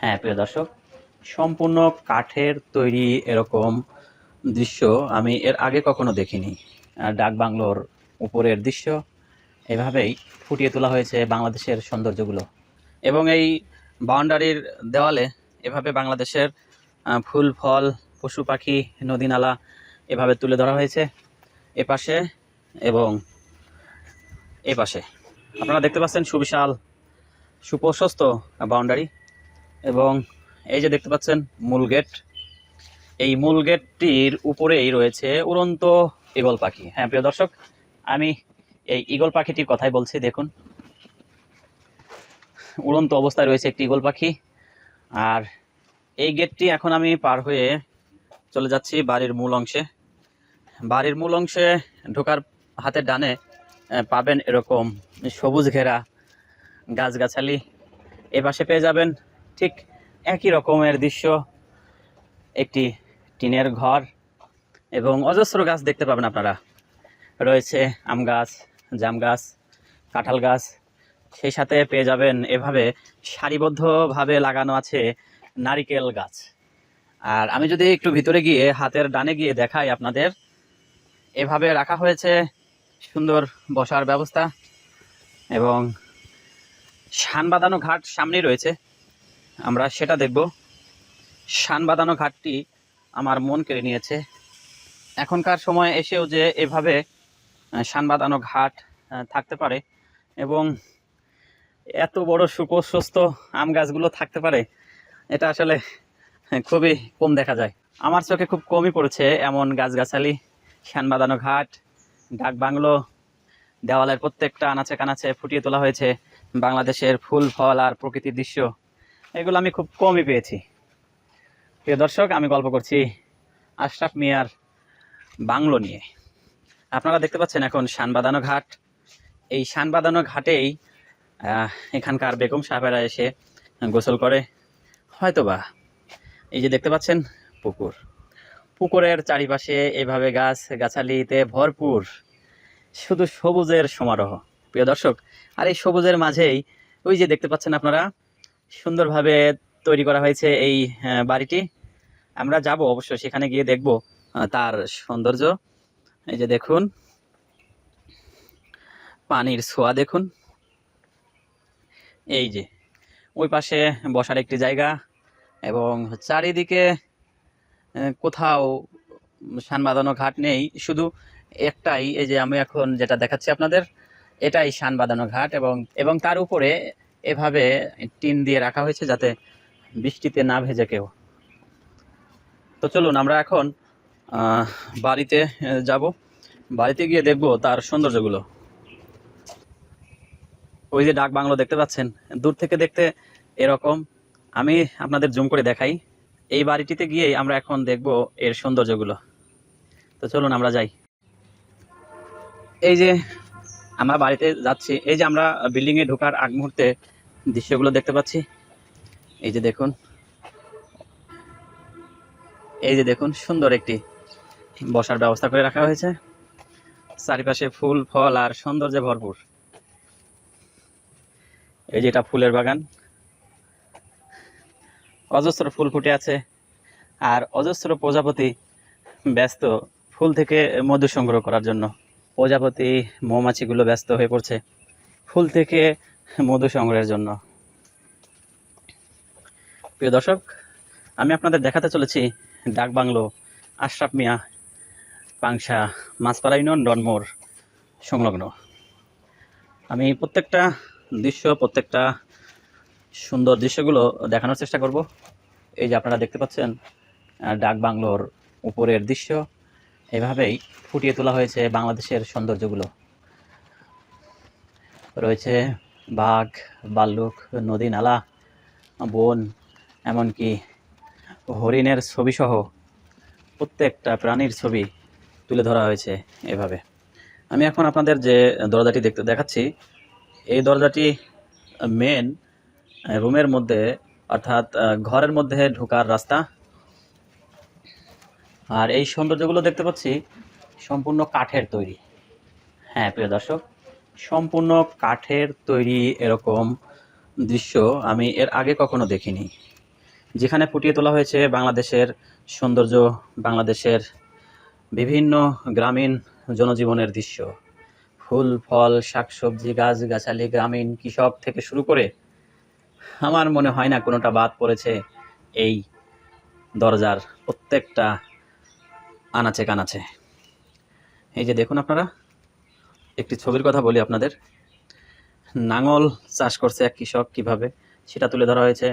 হ্যাঁ প্রিয় দর্শক, সম্পূর্ণ কাঠের তৈরি এরকম দৃশ্য আমি এর আগে কখনো দেখিনি। ডাক বাংলোর উপরের দৃশ্য এভাবেই ফুটিয়ে তোলা হয়েছে বাংলাদেশের সৌন্দর্যগুলো। এবং এই বাউন্ডারির দেওয়ালে এভাবে বাংলাদেশের ফুল, ফল, পশু, পাখি, নদী, নালা এভাবে তুলে ধরা হয়েছে এপাশে এবং এপাশে। আপনারা দেখতে পাচ্ছেন সুবিশাল, সুপ্রশস্ত বাউন্ডারি। এবং এই যে দেখতে পাচ্ছেন মূল গেট, এই মূল গেটটির উপরেই রয়েছে উড়ন্ত ঈগল পাখি। হ্যাঁ প্রিয় দর্শক, আমি এই ঈগল পাখিটির কথাই বলছি, দেখুন। উড়ন্ত অবস্থায় রয়েছে একটি ঈগল পাখি আর এই গেটটি এখন আমি পার হয়ে চলে যাচ্ছি বাড়ির মূল অংশে। বাড়ির মূল অংশে ঢোকার হাতের ডানে পাবেন এরকম সবুজ ঘেরা গাছগাছালি। এ পাশে পেয়ে যাবেন ঠিক একই রকমের দৃশ্য, একটি টিনের ঘর এবং অজস্র গাছ দেখতে পাবেন আপনারা। রয়েছে আম গাছ, জাম গাছ, কাঁঠাল গাছ, সেই সাথে পেয়ে যাবেন এভাবে সারিবদ্ধভাবে লাগানো আছে নারিকেল গাছ। আর আমি যদি একটু ভিতরে গিয়ে হাতের ডানে গিয়ে দেখাই আপনাদের, এভাবে রাখা হয়েছে সুন্দর বসার ব্যবস্থা এবং শান বাঁধানো ঘাট সামনেই রয়েছে। আমরা সেটা দেখব। শান বাঁধানো ঘাটটি আমার মন কেড়ে নিয়েছে। এখনকার সময় এসেও যে এভাবে শান বাঁধানো ঘাট থাকতে পারে এবং এত বড় সুপ্রশস্ত আম গাছগুলো থাকতে পারে, এটা আসলে খুবই কম দেখা যায়। আমার চোখে খুব কমই পড়েছে এমন গাছগাছালি, শান বাঁধানো ঘাট, ডাক বাংলো, দেওয়ালের প্রত্যেকটা আনাচে কানাচে ফুটিয়ে তোলা হয়েছে। বাংলাদেশের ফুল, ফল আর প্রকৃতির দৃশ্য এগুলো আমি খুব কমই পেয়েছি। প্রিয় দর্শক, আমি গল্প করছি আশরাফ মিয়ার বাংলো নিয়ে। আপনারা দেখতে পাচ্ছেন এখন শানবাদানো ঘাট। এই শানবাদানো ঘাটেই এখানকার বেগম সাহেবেরা এসে গোসল করে। হয়তোবা, এই যে দেখতে পাচ্ছেন, পুকুর। পুকুরের চারিপাশে এভাবে গাছ, গাছালিতে ভরপুর শুধু সবুজের সমারোহ। প্রিয় দর্শক, আর এই সবুজের মাঝেই ওই যে দেখতে পাচ্ছেন আপনারা সুন্দরভাবে তৈরি করা হয়েছে এই বাড়িটি। আমরা যাব অবশ্য সেখানে গিয়ে দেখব তার সৌন্দর্য। এই যে দেখুন, পানির ছোঁয়া দেখুন। এই যে, ওই পাশে বসার একটি জায়গা এবং চারিদিকে কোথাও সান বাঁধানো ঘাট নেই। শুধু একটাই, এই যে আমি এখন যেটা দেখাচ্ছি আপনাদের, এটাই শান বাঁধানো ঘাট এবং এবং তার উপরে এভাবে টিন দিয়ে রাখা হয়েছে যাতে বৃষ্টিতে না ভেজে কেউ। তো চলুন, আমরা এখন বাড়িতে যাব। বাড়িতে গিয়ে দেখব তার সৌন্দর্যগুলো। ওই যে ডাক বাংলো দেখতে পাচ্ছেন? দূর থেকে দেখতে এরকম। আমি আপনাদের জুম করে দেখাই। এই বাড়িটিতে গিয়েই আমরা এখন দেখব এর সৌন্দর্যগুলো। তো চলুন, আমরা যাই। এই যে আমরা বাড়িতে যাচ্ছি। এই যে আমরা বিল্ডিংয়ে ঢোকার আগ মুহূর্তে দৃশ্যগুলো দেখতে পাচ্ছি। এই যে দেখুন। এই যে দেখুন, সুন্দর একটি বসার ব্যবস্থা করে রাখা হয়েছে। চারিপাশে ফুল, ফল আর সৌন্দর্যে ভরপুর। এই যে এটা ফুলের বাগান। অজস্র ফুল ফুটে আছে আর অজস্র প্রজাপতি ব্যস্ত ফুল থেকে মধু সংগ্রহ করার জন্য। প্রজাপতি মৌমাছিগুলো ব্যস্ত হয়ে পড়ছে ফুল থেকে মধু সংগ্রহের জন্য। প্রিয় দর্শক, আমি আপনাদের দেখাতে চলেছি ডাক বাংলো, আশরাফ মিয়া, পাংশা, মাছপাড়া ইউনিয়ন ডনমোর সংলগ্ন। আমি প্রত্যেকটা দৃশ্য, প্রত্যেকটা সুন্দর দৃশ্যগুলো দেখানোর চেষ্টা করব। এই যে আপনারা দেখতে পাচ্ছেন ডাক বাংলোর উপরের দৃশ্য। এভাবেই ফুটিয়ে তোলা হয়েছে বাংলাদেশের সৌন্দর্যগুলো। রয়েছে বাঘ, বাল্লুক, নদী নালা, বন, এমনকি হরিণের ছবিসহ প্রত্যেকটা প্রাণীর ছবি তুলে ধরা হয়েছে এভাবে। আমি এখন আপনাদের যে দরজাটি দেখতে দেখাচ্ছি, এই দরজাটি মেন রুমের মধ্যে, অর্থাৎ ঘরের মধ্যে ঢোকার রাস্তা। আর এই সৌন্দর্যগুলো দেখতে পাচ্ছি, সম্পূর্ণ কাঠের তৈরি। হ্যাঁ প্রিয় দর্শক, সম্পূর্ণ কাঠের তৈরি এরকম দৃশ্য আমি এর আগে কখনো দেখিনি। যেখানে ফুটিয়ে তোলা হয়েছে বাংলাদেশের সৌন্দর্য, বাংলাদেশের বিভিন্ন গ্রামীণ জনজীবনের দৃশ্য। ফুল, ফল, শাকসবজি, গাছগাছালি, গ্রামীণ কৃষক থেকে শুরু করে আমার মনে হয় না কোনোটা বাদ পড়েছে এই দরজার প্রত্যেকটা আনাচে কানাচে এই যে দেখুন আপনারা, একটি ছবির কথা বলি আপনাদের। নাঙল চাষ করছে এক কৃষক কীভাবে, সেটা তুলে ধরা হয়েছে।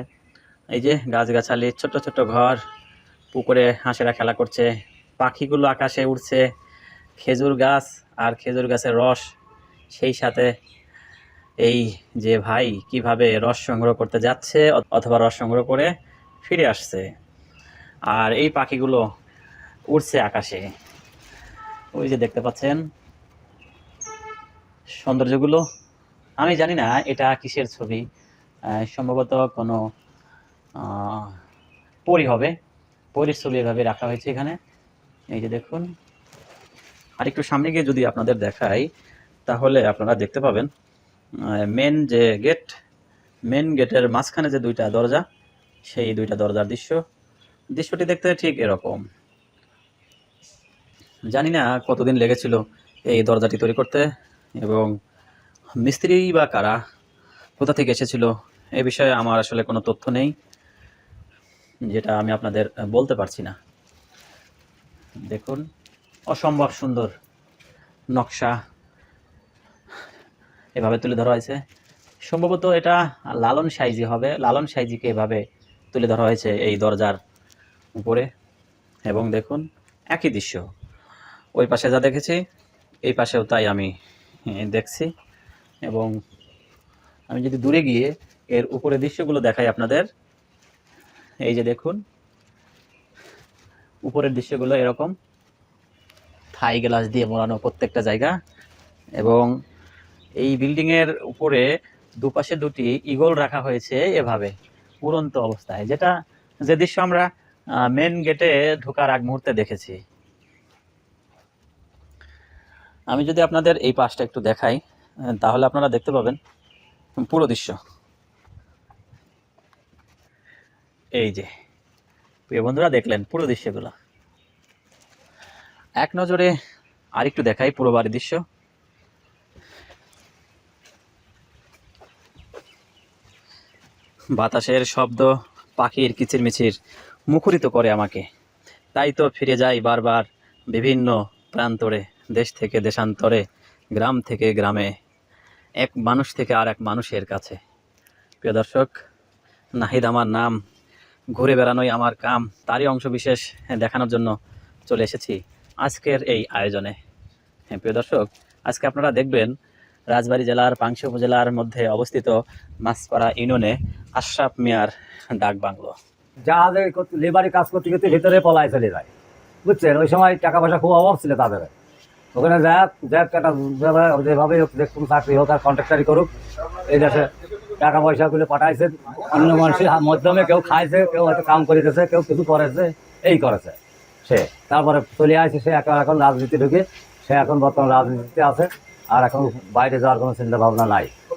এই যে গাছগাছালি, ছোট্ট ছোট্ট ঘর, পুকুরে হাঁসেরা খেলা করছে, পাখিগুলো আকাশে উড়ছে, খেজুর গাছ আর খেজুর গাছের রস, সেই সাথে এই যে ভাই কীভাবে রস সংগ্রহ করতে যাচ্ছে অথবা রস সংগ্রহ করে ফিরে আসছে। আর এই পাখিগুলো উড়ছে আকাশে। ওই যে দেখতে পাচ্ছেন সৌন্দর্যগুলো। আমি জানি না এটা কিসের ছবি। সম্ভবত কোনো পরি হবে। পরির ছবি এভাবে রাখা হয়েছে এখানে। এই যে দেখুন। আর একটু সামনে গিয়ে যদি আপনাদের দেখাই, তাহলে আপনারা দেখতে পাবেন মেন যে গেট মেন গেটের মাঝখানে যে দুইটা দরজা, সেই দুইটা দরজার দৃশ্য। দৃশ্যটি দেখতে ঠিক এরকম। জানি না কতদিন লেগেছিল এই দরজাটি তৈরি করতে এবং মিস্ত্রি বা কারা কোথা থেকে এসেছিল এ বিষয়ে আমার আসলে কোনো তথ্য নেই, যেটা আমি আপনাদের বলতে পারছি না। দেখুন, অসম্ভব সুন্দর নকশা এভাবে তুলে ধরা হয়েছে। সম্ভবত এটা লালন সাইজি হবে। লালন সাইজিকে এভাবে তুলে ধরা হয়েছে এই দরজার উপরে। এবং দেখুন, একই দৃশ্য। ওই পাশে যা দেখেছি, এই পাশেও তাই আমি দেখছি। এবং আমি যদি দূরে গিয়ে এর উপরে দৃশ্যগুলো দেখাই আপনাদের, এই যে দেখুন, উপরের দৃশ্যগুলো এরকম, থাই গ্লাস দিয়ে মোড়ানো প্রত্যেকটা জায়গা। এবং এই বিল্ডিংয়ের উপরে দুপাশে দুটি ইগল রাখা হয়েছে এভাবে, উড়ন্ত অবস্থায়, যেটা, যে দৃশ্য আমরা মেন গেটে ঢোকার আগ মুহূর্তে দেখেছি। আমি যদি আপনাদের এই পাশটা একটু দেখাই তাহলে আপনারা দেখতে পাবেন পুরো দৃশ্য। এই যে, প্রিয় বন্ধুরা, দেখলেন পুরো দৃশ্যগুলো। এক নজরে আরেকটু দেখাই পুরো বাড়ির দৃশ্য। বাতাসের শব্দ পাখির কিচিরমিচির মুখরিত করে আমাকে। তাই তো ফিরে যাই বারবার বিভিন্ন প্রান্তরে। দেশ থেকে দেশান্তরে, গ্রাম থেকে গ্রামে, এক মানুষ থেকে আর এক মানুষের কাছে। প্রিয় দর্শক, নাহিদ আমার নাম, ঘুরে বেড়ানোই আমার কাম, তারই অংশবিশেষ দেখানোর জন্য চলে এসেছি আজকের এই আয়োজনে। হ্যাঁ প্রিয় দর্শক, আজকে আপনারা দেখবেন রাজবাড়ী জেলার, পাংশি উপজেলার মধ্যে অবস্থিত মাছপাড়া ইউনিয়নে আশরাফ মিয়ার ডাক বাংলো। জাহাজে লেবারে কাজ করতে করতে ভেতরে পলায় চলে যায়। বুঝছেন? ওই সময় টাকা পয়সা খুব অভাব ছিল তাদের। ওখানে যা যা টাকা যেভাবে- দেখুন চাকরি হোক আর কন্ট্রাক্টারি করুক, এই দেশে টাকা পয়সাগুলো পাঠাইছে, অন্য মানুষের মাধ্যমে কেউ খাইছে, কেউ হয়তো কাম করিতেছে, কেউ কিছু করেছে, এই করেছে, সে। তারপরে চলে আসে সে এখন এখন রাজনীতি ঢুকে, সে এখন বর্তমান রাজনীতিতে আছে, আর এখন বাইরে যাওয়ার কোনো চিন্তা ভাবনা নাই।